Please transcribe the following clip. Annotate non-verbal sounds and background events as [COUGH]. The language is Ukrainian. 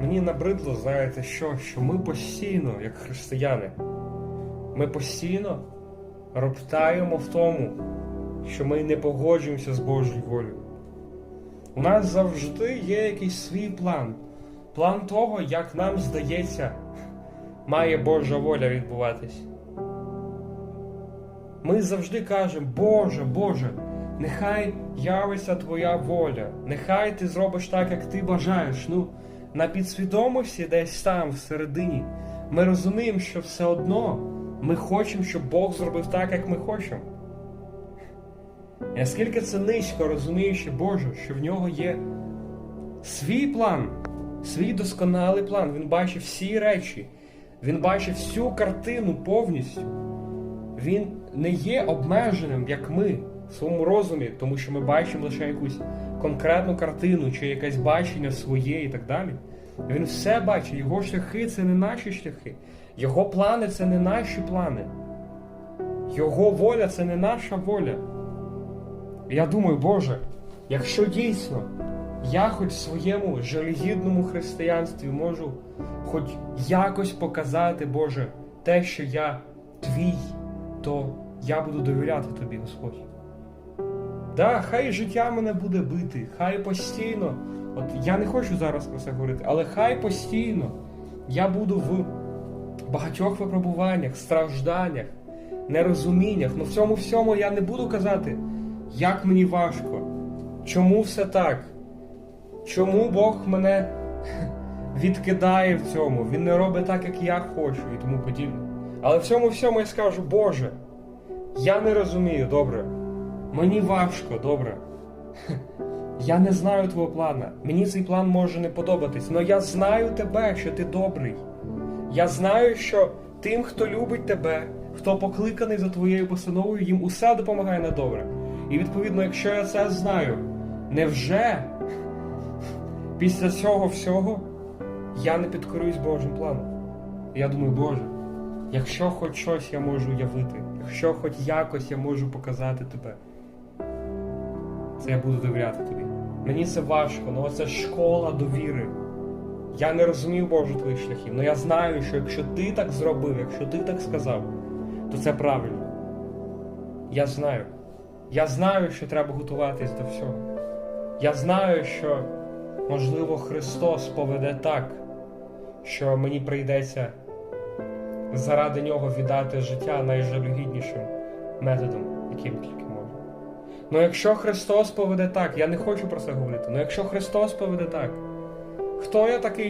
Мені набридло, знаєте, що, що ми постійно, як християни, ми постійно роптаємо в тому, що ми не погоджуємося з Божою волею. У нас завжди є якийсь свій план. План того, як нам здається, має Божа воля відбуватись. Ми завжди кажемо, Боже, Боже, нехай явиться Твоя воля, нехай ти зробиш так, як ти бажаєш. Ну, на підсвідомості, десь там, всередині, ми розуміємо, що все одно ми хочемо, щоб Бог зробив так, як ми хочемо. І наскільки це низько розуміючи Боже, що в нього є свій план, свій досконалий план. Він бачить всі речі, він бачить всю картину повністю. Він не є обмеженим, як ми в своєму розумі, тому що ми бачимо лише якусь конкретну картину чи якесь бачення своє і так далі. Він все бачить, його шляхи це не наші шляхи, його плани це не наші плани. Його воля це не наша воля. Я думаю, Боже, якщо дійсно я хоч в своєму жалюгідному християнстві можу хоч якось показати, Боже, те, що я твій, то я буду довіряти тобі, Господь. Да, хай життя мене буде бити, хай постійно, от я не хочу зараз про це говорити, але хай постійно я буду в багатьох випробуваннях, стражданнях, нерозуміннях. Ну в цьому всьому я не буду казати, як мені важко, чому все так, чому Бог мене [LAUGHS] відкидає в цьому, Він не робить так, як я хочу і тому подібне. Але в цьому всьому я скажу, Боже, я не розумію, добре. Мені важко, добре. [LAUGHS] Я не знаю твого плана. Мені цей план може не подобатись, але я знаю тебе, що ти добрий. Я знаю, що тим, хто любить тебе, хто покликаний за твоєю постановою, їм усе допомагає на добре. І відповідно, якщо я це знаю, невже [LAUGHS] після цього всього я не підкорююсь Божим планом? Я думаю, Боже, якщо хоч щось я можу уявити, якщо хоч якось я можу показати тебе, це я буду довіряти тобі. Мені це важко, але це школа довіри. Я не розумію Боже твоїх шляхів, але я знаю, що якщо ти так зробив, якщо ти так сказав, то це правильно. Я знаю. Я знаю, що треба готуватись до всього. Я знаю, що, можливо, Христос поведе так, що мені прийдеться заради нього віддати життя найжалюгіднішим методом, яким тільки. Ну якщо Христос поведе так, я не хочу про це говорити, але якщо Христос поведе так, хто я такий?